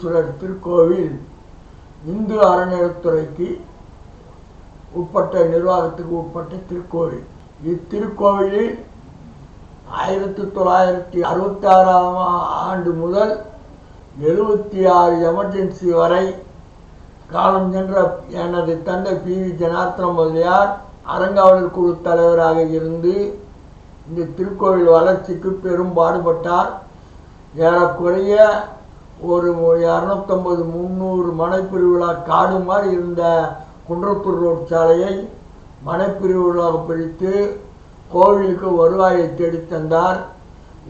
ஈஸ்வரர் திருக்கோவில் இந்து அறநிலைத்துறைக்கு உட்பட்ட நிர்வாகத்துக்கு உட்பட்ட திருக்கோவில். இத்திருக்கோவிலில் ஆயிரத்தி தொள்ளாயிரத்தி அறுபத்தி ஆறாம் ஆண்டு முதல் எழுபத்தி ஆறு எமர்ஜென்சி வரை காலம் சென்ற எனது தந்தை பி. வி. ஜனார்த்தன முதலியார் அறங்காவலர் குழு தலைவராக இருந்து இந்த திருக்கோவில் வளர்ச்சிக்கு பெரும் பாடுபட்டார். ஏறக்குறைய ஒரு இரநூத்தம்பது முந்நூறு மனைப்பிரிவிழா காடு மாதிரி இருந்த குன்றத்தூர் ரோட் சாலையை மனைப்பிரிவுகளாக பிரித்து கோவிலுக்கு வருவாயை தேடி தந்தார்.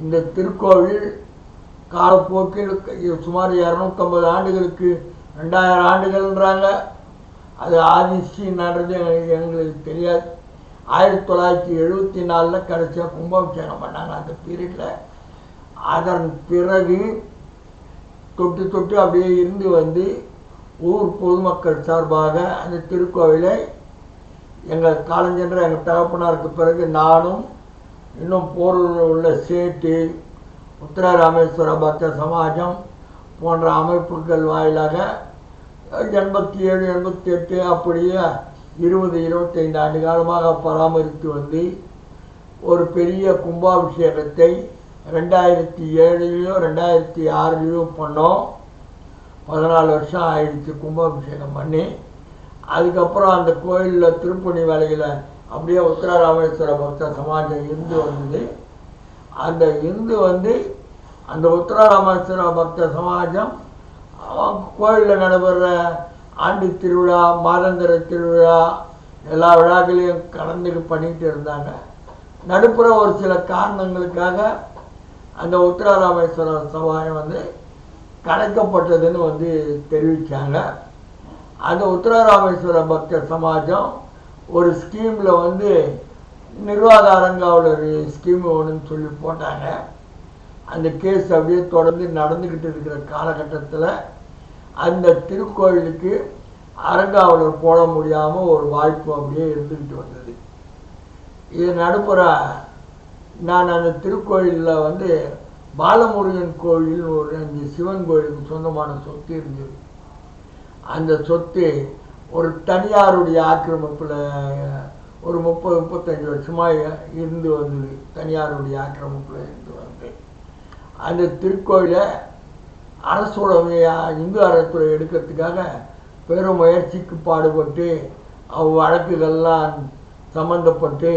இந்த திருக்கோவில் காலப்போக்கில் சுமார் இரநூத்தம்பது ஆண்டுகளுக்கு ரெண்டாயிரம் ஆண்டுகள்ன்றாங்க அது ஆதிசி நடந்து எங்களுக்கு எங்களுக்கு தெரியாது. ஆயிரத்தி தொள்ளாயிரத்தி எழுபத்தி நாலில் கடைசியாக கும்பாபிஷேகம் பண்ணாங்க அந்த பீரியடில். அதன் பிறகு தொட்டு தொட்டு அப்படியே இருந்து வந்து ஊர் பொதுமக்கள் சார்பாக அந்த திருக்கோவிலை எங்கள் காலஞ்சென்ற எங்கள் தகப்பனாருக்கு பிறகு நானும் இன்னும் போரூரில் உள்ள சேட்டு உத்தரராமேஸ்வர பக்த சமாஜம் போன்ற அமைப்புகள் வாயிலாக எண்பத்தி ஏழு எண்பத்தி எட்டு அப்படியே இருபது இருபத்தைந்து ஆண்டு காலமாக பராமரித்து வந்து ஒரு பெரிய கும்பாபிஷேகத்தை ரெண்டாயிரத்தி ஏழுலேயோ ரெண்டாயிரத்தி ஆறுலேயோ பண்ணோம். பதினாலு வருஷம் ஆயிடுச்சு கும்பாபிஷேகம் பண்ணி. அதுக்கப்புறம் அந்த கோயிலில் திருப்பணி வேலையில் அப்படியே உத்தர ராமேஸ்வர பக்த சமாஜம் இருந்து வந்தது. அந்த இந்து வந்து அந்த உத்தராராமேஸ்வர பக்த சமாஜம் கோயிலில் நடைபெற ஆண்டு திருவிழா மாதந்திர திருவிழா எல்லா விழாக்களையும் கலந்து பண்ணிகிட்டு இருந்தாங்க. நடுப்புற ஒரு சில காரணங்களுக்காக அந்த உத்தராராமேஸ்வரர் சமுதாயம் வந்து கலைக்கப்பட்டதுன்னு வந்து தெரிவித்தாங்க அந்த உத்தராராமேஸ்வர பக்த சமாஜம் ஒரு ஸ்கீமில் வந்து நிர்வாக அரங்காவலர் ஸ்கீம் ஒன்றுன்னு சொல்லி போட்டாங்க. அந்த கேஸ் அப்படியே தொடர்ந்து நடந்துக்கிட்டு இருக்கிற காலகட்டத்தில் அந்த திருக்கோயிலுக்கு அரங்காவலர் போட முடியாமல் ஒரு வாய்ப்பு அப்படியே இருந்துக்கிட்டு வந்தது. இது நடுப்புற நான் அந்த திருக்கோயிலில் வந்து பாலமுருகன் கோயில் ஒரு அஞ்சு சிவன் கோயிலுக்கு சொந்தமான சொத்து இருந்தது. அந்த சொத்து ஒரு தனியாருடைய ஆக்கிரமிப்பில் ஒரு முப்பது முப்பத்தஞ்சு வருஷமாக இருந்து வந்தது. தனியாருடைய ஆக்கிரமிப்பில் இருந்து வந்து. அந்த திருக்கோயிலை அரசுடமையாக இந்து அறத்துறை எடுக்கிறதுக்காக பெரும் முயற்சிக்கு பாடுபட்டு அவ் வழக்குகள்லாம் சம்மந்தப்பட்டு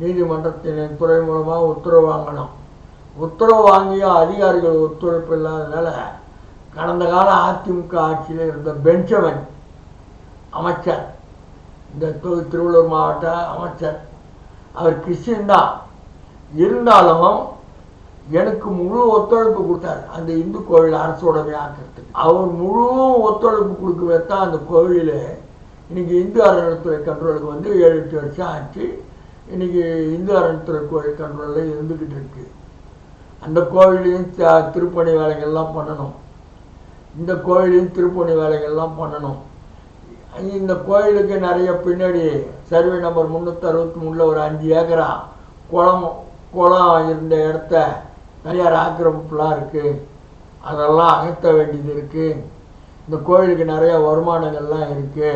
நீதிமன்றத்தின் துறை மூலமாக உத்தரவு வாங்கணும். உத்தரவு வாங்கியும் அதிகாரிகள் ஒத்துழைப்பு இல்லாதனால கடந்த கால அதிமுக ஆட்சியில் இருந்த பெஞ்சமின் அமைச்சர் இந்த திருவள்ளூர் மாவட்ட அமைச்சர் அவர் கிறிஸ்டின் தான் இருந்தாலும் எனக்கு முழு ஒத்துழைப்பு கொடுத்தார். அந்த இந்து கோவில் அரசு ஆக்கிறதுக்கு அவர் முழு ஒத்துழைப்பு கொடுக்கவே தான் அந்த கோவிலே இன்னைக்கு இந்து அறநிலைத்துறை கண்ட்ரோலுக்கு வந்து ஏழு எட்டு வருஷம் ஆச்சு. இன்னைக்கு இந்து அறநிலைத்துறை கோயில் கண்ட்ரோலில் இருந்துக்கிட்டு இருக்கு. அந்த கோவிலையும் திருப்பணி வேலைகள்லாம் பண்ணணும். இந்த கோயிலையும் திருப்பணி வேலைகள்லாம் பண்ணணும். இந்த கோயிலுக்கு நிறைய பின்னாடி சர்வே நம்பர் முந்நூற்றி அறுபத்தி மூணில் ஒரு அஞ்சு ஏக்கரா குளம் குளம் இருந்த இடத்த தனியார் ஆக்கிரமிப்புலாம் இருக்குது அதெல்லாம் அகற்ற வேண்டியது இருக்குது இந்த கோயிலுக்கு நிறைய வருமானங்கள்லாம் இருக்குது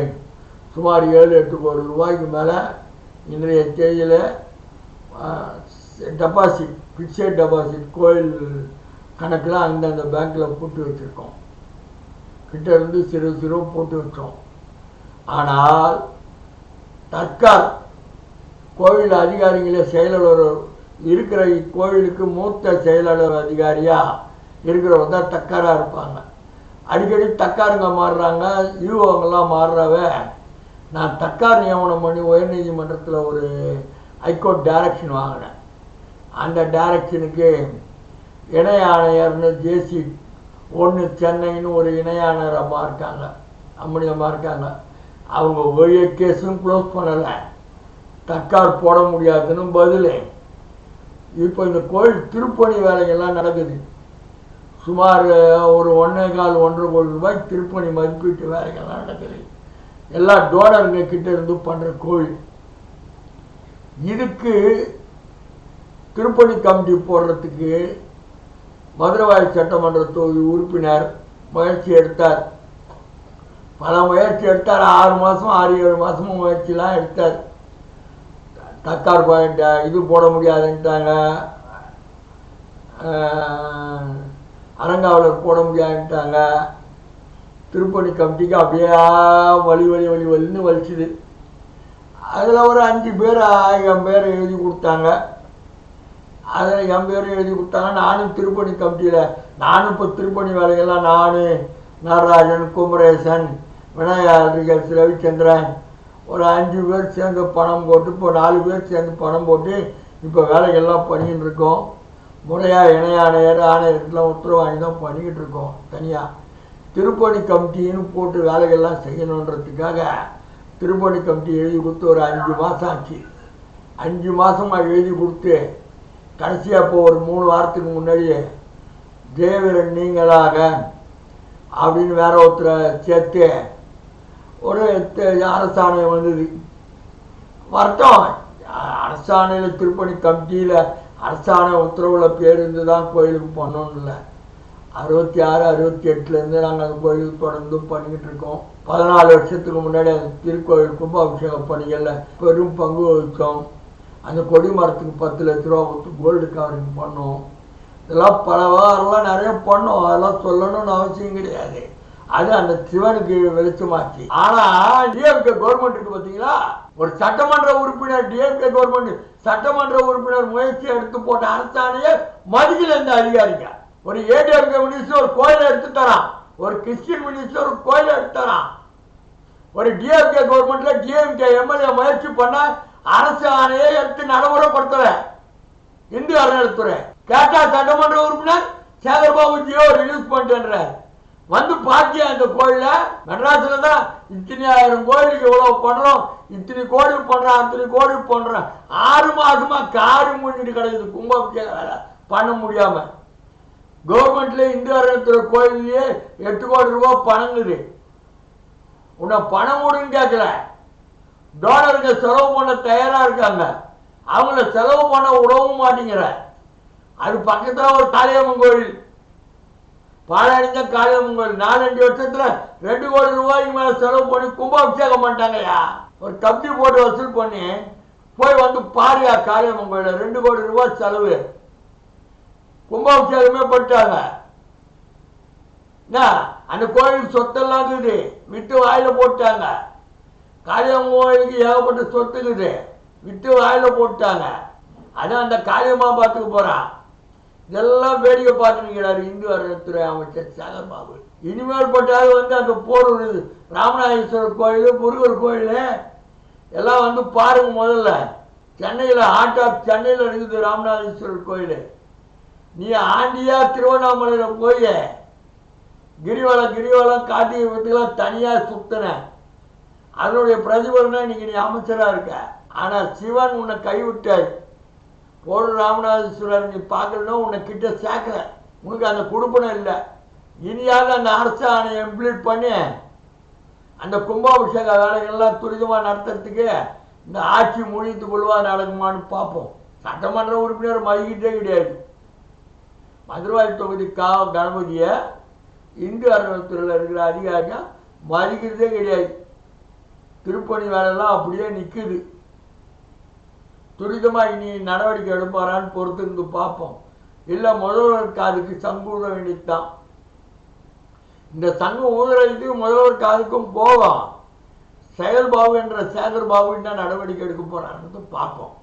சுமார் ஏழு எட்டு கோடி ரூபாய்க்கு மேலே இன்றைய தேதியில் டெபாசிட் ஃபிக்ஸட் டெபாசிட் கோயில் கணக்கில் அந்தந்த பேங்க்கில் போட்டு வச்சுருக்கோம். கிட்ட இருந்து சிறு சிறு போட்டு வச்சோம். ஆனால் தற்கால் கோவில் அதிகாரிகளே செயலாளர் இருக்கிற இக்கோவிலுக்கு மூத்த செயலாளர் அதிகாரியாக இருக்கிறவங்க தான் தக்காராக இருப்பாங்க. அடிக்கடி தக்காருங்க மாறுறாங்க யூஓங்கெல்லாம் மாறுறவ நான் தக்கார் நியமனம் பண்ணி உயர்நீதிமன்றத்தில் ஒரு ஹைகோர்ட் டைரக்ஷன் வாங்கினேன். அந்த டைரக்ஷனுக்கு இணை ஆணையர்னு ஜேசி ஒன்று சென்னைன்னு ஒரு இணை அம்மா இருக்காங்க அம்மனியமாக இருக்காங்க. அவங்க ஒரு கேஸும் க்ளோஸ் பண்ணலை. தக்கார் போட முடியாதுன்னு பதில். இப்போ இந்த கோயில் திருப்பணி வேலைகள்லாம் நடக்குது. சுமார் ஒரு ஒன்றே கால் ஒன்றரை கோடி ரூபாய் திருப்பணி மதிப்பீட்டு வேலைகள்லாம் நடக்குது. எல்லா டோனருங்க கிட்ட இருந்து பண்ணுற கோயில் இதுக்கு திருப்பணி கமிட்டி போடுறதுக்கு மதுரவாய் சட்டமன்ற தொகுதி உறுப்பினர் முயற்சி எடுத்தார். பல முயற்சி எடுத்தார். ஆறு மாதம் ஆறு ஏழு மாதமும் முயற்சிலாம் எடுத்தார். தக்கார் பாயிண்ட் இது போட முடியாதுன்ட்டாங்க. அரங்காவலர் போட முடியாதுன்ட்டாங்க. திருப்பணி கமிட்டிக்கு அப்படியே வழி வழி வழி வலின்னு வலிச்சுது. அதில் ஒரு அஞ்சு பேர் என் பேர் எழுதி கொடுத்தாங்க. அதில் என் பேரும் எழுதி கொடுத்தாங்க. நானும் திருப்பணி கமிட்டியில் நானும் இப்போ திருப்பணி வேலைகள்லாம் நான் நடராஜன் குமரேசன் விநாயகர் ரவிச்சந்திரன். ஒரு அஞ்சு பேர் சேர்ந்து பணம் போட்டு இப்போ நாலு பேர் சேர்ந்து பணம் போட்டு இப்போ வேலைகள்லாம் பண்ணிக்கிட்டு இருக்கோம். முறையாக இணைய ஆணையர் ஆணையர்கிட்டலாம் உத்தரவு வாங்கி தான் பண்ணிக்கிட்டு இருக்கோம் தனியாக திருப்பணி கமிட்டின்னு போட்டு வேலைகள்லாம் செய்யணுன்றதுக்காக திருப்பணி கமிட்டி எழுதி கொடுத்து ஒரு அஞ்சு மாதம் ஆச்சு. அஞ்சு மாதமாக எழுதி கொடுத்து கடைசியாக இப்போ ஒரு மூணு வாரத்துக்கு முன்னாடியே தேவரன் நீங்களாக அப்படின்னு வேற ஒருத்தரை சேர்த்து ஒரு அரசாணையம் அரசாணை வந்தது. வரட்டும். அரசாணையில் திருப்பணி கமிட்டியில் அரசாணை உத்தரவில் பேர் இருந்து தான் கோயிலுக்கு பண்ணணும் இல்லை. அறுபத்தி ஆறு அறுபத்தி எட்டுலேருந்து நாங்கள் அந்த கோயில் தொடர்ந்து பண்ணிக்கிட்டு இருக்கோம். பதினாலு வருஷத்துக்கு முன்னாடி அந்த திருக்கோயில் கும்பாபிஷேக பணிகளில் பெரும் பங்கு வகித்தோம் அந்த கொடி மரத்துக்கு பத்து லட்ச ரூபா கொடுத்து கோல்டு கவரிங் பண்ணோம். இதெல்லாம் பல விவகாரம்லாம் நிறைய பண்ணோம். அதெல்லாம் சொல்லணும்னு அவசியம் கிடையாது. அது அந்த சிவனுக்கு வெளிச்சமாச்சு. ஆனால் டிஎம்கே கவர்மெண்ட் இருக்கு ஒரு சட்டமன்ற உறுப்பினர் டிஎம்கே கவர்மெண்ட் சட்டமன்ற உறுப்பினர் முயற்சி எடுத்து போட்ட அரசாணையை மதிக்கல இந்த அதிகாரிங்க. ஒரு ஏடிஎம்கே மினிஸ்டர் ஒரு கோயிலை எடுத்து தரான் ஒரு கிறிஸ்டின் மினிஸ்டர் ஒரு கோயிலை எடுத்து தரான் ஒரு டிஎம்கே கவர்மெண்ட்ல டிஎம்கே எம்எல்ஏ முயற்சி பண்ண அரசு ஆணையை எடுத்து நடைமுறைப்படுத்தல. இந்து அறநிலைத்துறை கேட்டா சட்டமன்ற உறுப்பினர் சேகர்பாபு ஜியோ ரிலீஸ் பண்ணிட்டேன்ற வந்து பாத்தியா அந்த கோயில மெட்ராஸ்ல தான் இத்தனை ஆயிரம் கோயிலுக்கு இவ்வளவு பண்றோம். இத்தனை கோடி பண்றோம் அத்தனை கோடி பண்றோம். ஆறு மாசமா காரி மூடிட்டு கிடையாது கும்பாபிஷேக வேலை பண்ண முடியாம. கவர்மெண்ட்ல இந்து அறநிலைத்துறை கோயிலே எட்டு கோடி ரூபாய் பணங்குது உன்னை பணம் கொடுன்னு கேட்கல. டாலருங்க செலவு பண்ண தயாரா இருக்காங்க. அவங்கள செலவு பண்ண விடவும் மாட்டேங்கிற. அது பக்கத்தில் ஒரு காளியம்மன் கோயில். பாலாடிந்த காளியம்மன் கோயில். நாலஞ்சு வருஷத்துல ரெண்டு கோடி ரூபாய்க்கு மேல செலவு பண்ணி கும்பாபிஷேகம் பண்ணிட்டாங்கய்யா. ஒரு கப்தி போட்டு வசூல் பண்ணி போய் வந்து பாரியா காளியம்மன் கோயில ரெண்டு கோடி ரூபாய் செலவு. கும்பாபிஷேகமே பண்ணிட்டாங்க என்ன? அந்த கோயில் சொத்தெல்லாம் இருக்குது. விட்டு வாயில போட்டாங்க. காளியம்மன் கோயிலுக்கு ஏகப்பட்ட சொத்து இருக்குது. விட்டு வாயில போட்டாங்க. அதான் அந்த காளியம்மா பார்த்துக்க போறான். இதெல்லாம் வேடிக்கை பார்த்து நிற்கிறாரு இந்து அறத்துறை அமைச்சர் சேகர்பாபு. இனிமேல் பட்டாவது வந்து அந்த போர் ராமநாதேஸ்வரர் கோயில் முருகர் கோயில். எல்லாம் வந்து பாருங்க முதல்ல. சென்னையில் ஹார்ட் ஆஃப் சென்னையில் இருக்குது ராமநாதேஸ்வரர் கோயில். நீ ஆண்டியா திருவண்ணாமலையில் போய் கிரிவலம் கிரிவலம் கார்த்திகை பற்றிலாம் தனியாக சுத்தின. அதனுடைய பிரதிபலனை இன்னைக்கு நீ அமைச்சராக இருக்க. ஆனால் சிவன் உன்னை கைவிட்டாய் போர் ராமநாதீஸ்வரர் நீ பார்க்கலன்னா உன்னை கிட்ட சேர்க்கல. உனக்கு அந்த கொடுப்பனம் இல்லை. இனியாவது அந்த அரசு ஆணையை இம்ப்ளீட் பண்ணி அந்த கும்பாபிஷேக வேலைகள்லாம் துரிதமாக நடத்துறதுக்கு இந்த ஆட்சி முடித்து கொள்வா நடக்குமான்னு பார்ப்போம். சட்டமன்ற உறுப்பினர் மதிக்கிட்டே கிடையாது. மதுரவாய் தொகுதி கா கணபதியை இந்து அறநிலையத்துறையில் இருக்கிற அதிகாரிங்க மதிக்கிறதே கிடையாது. திருப்பணி வேலைலாம் அப்படியே நிற்குது துரிதமாக இனி நடவடிக்கை எடுப்பாரான்னு பொறுத்து இருந்து பார்ப்போம். இல்லை முதல்வர் காதுக்கு சங்கு ஊத வேண்டியதுதான். இந்த சங்கம் ஊதுறதுக்கு முதல்வர் காதுக்கும் போவான் செயல்பாபு என்ற சேகர் பாபு என்ன நடவடிக்கை எடுக்க போறான்னு பார்ப்போம்.